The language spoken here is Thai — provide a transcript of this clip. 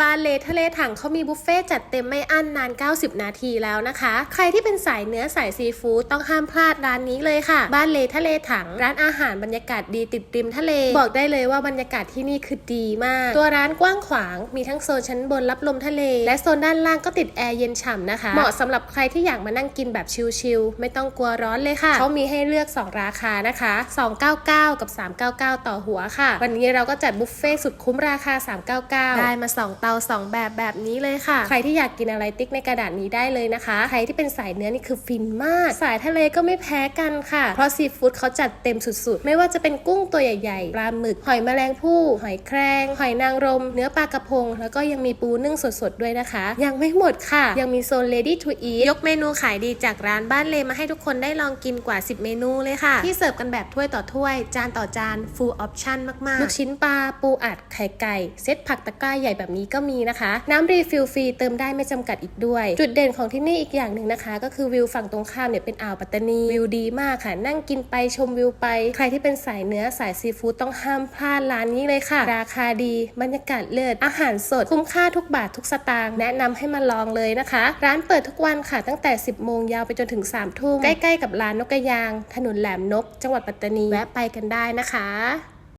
บาเลทะเลถังเขามีบุฟเฟ่ต์จัดเต็มไม่อั้นนาน 90 นาทีแล้วนะคะ ใครที่เป็นสายเนื้อสายซีฟู้ดต้องห้ามพลาดร้านนี้เลยค่ะบ้านเลทะเลถัง ร้านอาหารบรรยากาศดีติดริมทะเล บอกได้เลยว่าบรรยากาศที่นี่คือดีมาก ตัวร้านกว้างขวางมีทั้งโซนชั้นบนรับลมทะเล และโซนด้านล่างก็ติดแอร์เย็นฉ่ำนะคะ เหมาะสำหรับใครที่อยากมานั่งกินแบบชิลๆไม่ต้องกลัวร้อนเลยค่ะเขามีให้เลือก 2 ราคานะคะ 299 กับ 399 ต่อหัวค่ะ วันนี้เราก็จัดบุฟเฟ่ต์สุดคุ้มราคา 399 ได้มา2เตา 2 แบบแบบนี้เลยค่ะ ใครที่อยากกินอะไรติ๊กในกระดาษนี้ได้เลยนะคะ ใครที่เป็นสายเนื้อนี่คือฟินมาก สายทะเลก็ไม่แพ้กันค่ะ เพราะซีฟู้ดเขาจัดเต็มสุดๆ ไม่ว่าจะเป็นกุ้งตัวใหญ่ๆ ปลาหมึก หอยแมลงภู่ หอยแครง หอยนางรม เนื้อปลากระพง แล้วก็ยังมีปูนึ่งสดๆด้วยนะคะ ยังไม่หมดค่ะ ยังมีโซน ready to eat ยกเมนูขายดีจากร้านบ้านเลมาให้ทุกคนได้ลองกินกว่า 10 เมนูเลยค่ะ ที่เสิร์ฟกันแบบถ้วยต่อถ้วย จานต่อจาน full option มากๆ ลูกชิ้นปลา ปูอัด ไข่ไก่ เซตผักตะกร้าใหญ่แบบนี้ก็มีนะคะ น้ำรีฟิลฟรีเติมได้ไม่จำกัดอีกด้วย จุดเด่นของที่นี่อีกอย่างหนึ่งนะคะ ก็คือวิวฝั่งตรงข้ามเนี่ยเป็นอ่าวปัตตานีวิวดีมากค่ะ นั่งกินไปชมวิวไป ใครที่เป็นสายเนื้อสายซีฟู้ดต้องห้ามพลาดร้านนี้เลยค่ะ ราคาดีบรรยากาศเลิศอาหารสดคุ้มค่าทุกบาททุกสตางค์แนะนำให้มาลองเลยนะคะ ร้านเปิดทุกวันค่ะตั้งแต่ 10 โมงยาวไปจนถึง 3 ทุ่มใกล้ๆกับร้านนกกระยาง ถนนแหลมนก จังหวัดปัตตานีแวะไปกันได้นะคะ